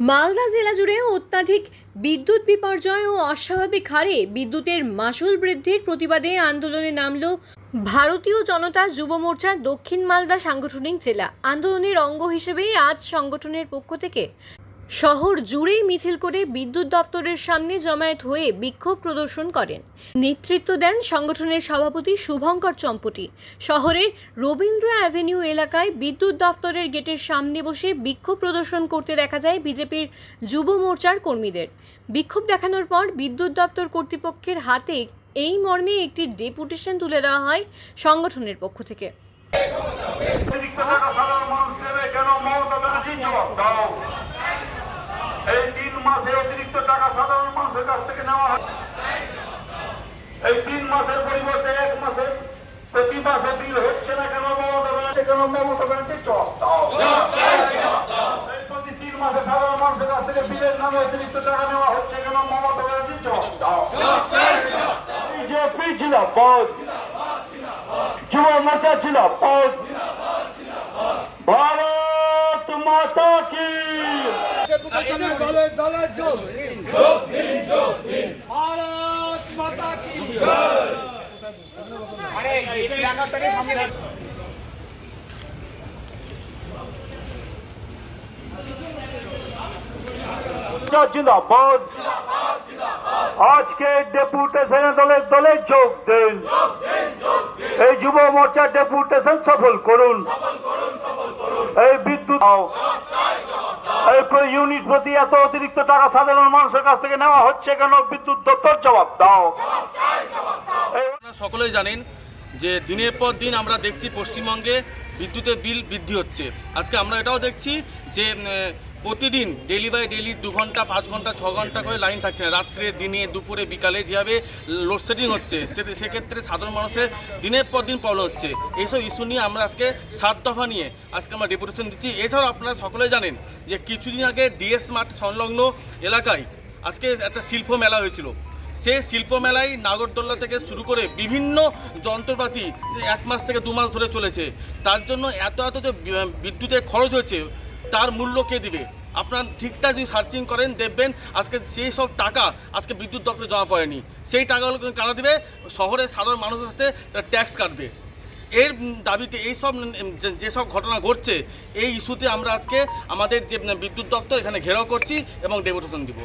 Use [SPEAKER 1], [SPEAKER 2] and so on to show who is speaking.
[SPEAKER 1] মালদা জেলা জুড়ে অত্যাধিক বিদ্যুৎ বিপর্যয় ও অস্বাভাবিক হারে বিদ্যুতের মাসুল বৃদ্ধির প্রতিবাদে আন্দোলনে নামল ভারতীয় জনতা যুব মোর্চা দক্ষিণ মালদা সাংগঠনিক জেলা। আন্দোলনের অঙ্গ হিসেবেই আজ সংগঠনের পক্ষ থেকে শহর জুড়েই মিছিল করে বিদ্যুৎ দপ্তরের সামনে জমায়েত হয়ে বিক্ষোভ প্রদর্শন করেন নেতৃত্ব দেন সংগঠনের সভাপতি শুভঙ্কর চম্পটি শহরের রবীন্দ্র অ্যাভিনিউ এলাকায় বিদ্যুৎ দপ্তরের গেটের সামনে বসে বিক্ষোভ প্রদর্শন করতে দেখা যায় বিজেপির যুব মোর্চার কর্মীদের বিক্ষোভ দেখানোর পর বিদ্যুৎ দপ্তর কর্তৃপক্ষের হাতে এই মর্মে একটি ডেপুটেশন তুলে দেওয়া হয় সংগঠনের পক্ষ থেকে
[SPEAKER 2] অতিরিক্ত টাকা সাধারণ মানুষ দেবে কেন মমতা ব্যানার্জি জবাব দাও এই তিন মাসে অতিরিক্ত টাকা সাধারণ মানুষের কাছ থেকে নেওয়া হয় এই তিন মাসের পরিবর্তে এক মাসে প্রতি মাসে বিল হচ্ছে না কেন মমতা ব্যানার্জি কেন মমতা ব্যানার্জি প্রতি তিন মাসে সাধারণ মানুষের কাছ থেকে বিলের নামে অতিরিক্ত টাকা নেওয়া হচ্ছে কেন মমতা ব্যানার্জি জবাব দাও বিজেপি যুব মোর্চা জিন্দাবাদ ভারত মাতা কি
[SPEAKER 3] এদের দলের দলের যোগ ভারত
[SPEAKER 2] জিন্দাবাদ। আজকে ডেপুটেশনে দলে দলে যোগ দিন। এই যুব মোর্চার ডেপুটেশন সফল করুন। এই বিদ্যুৎ ইউনিট প্রতি এত অতিরিক্ত টাকা সাধারণ মানুষের কাছ থেকে নেওয়া হচ্ছে কেন? বিদ্যুৎ দপ্তর জবাব দাও।
[SPEAKER 4] সকলেই জানেন যে দিনের পর দিন আমরা দেখছি পশ্চিমবঙ্গে বিদ্যুতের বিল বৃদ্ধি হচ্ছে। আজকে আমরা এটাও দেখছি যে প্রতিদিন ডেলি বাই ডেলি দু ঘণ্টা, পাঁচ ঘণ্টা, ছ ঘণ্টা করে লাইন থাকছে। না রাত্রে, দিনে, দুপুরে, বিকালে যেভাবে লোডশেডিং হচ্ছে, সে- সেক্ষেত্রে সাধারণ মানুষের দিনের পর দিন প্রবলেম হচ্ছে। এইসব ইস্যু নিয়ে আমরা আজকে সাত দফা নিয়ে আজকে আমরা ডেপুটেশন দিচ্ছি। এছাড়াও আপনারা সকলে জানেন যে কিছুদিন আগে ডিএস মাঠ সংলগ্ন এলাকায় আজকে একটা শিল্প মেলা হয়েছিল। সেই শিল্প মেলায় নাগরদোল্লা থেকে শুরু করে বিভিন্ন যন্ত্রপাতি এক মাস থেকে দু মাস ধরে চলেছে। তার জন্য এত এত যে বিদ্যুতের খরচ হচ্ছে তার মূল্য কে দিবে? আপনার ঠিকঠাক যদি সার্চিং করেন, দেখবেন আজকে সেই সব টাকা আজকে বিদ্যুৎ দপ্তরে জমা পড়েনি। সেই টাকাগুলো কারা দেবে? শহরের সাধারণ মানুষের সাথে তারা ট্যাক্স কাটবে। এর দাবিতে এই সব যেসব ঘটনা ঘটছে, এই ইস্যুতে আমরা আজকে আমাদের যে বিদ্যুৎ দপ্তর, এখানে ঘেরাও করছি এবং ডেপুটেশন দিব।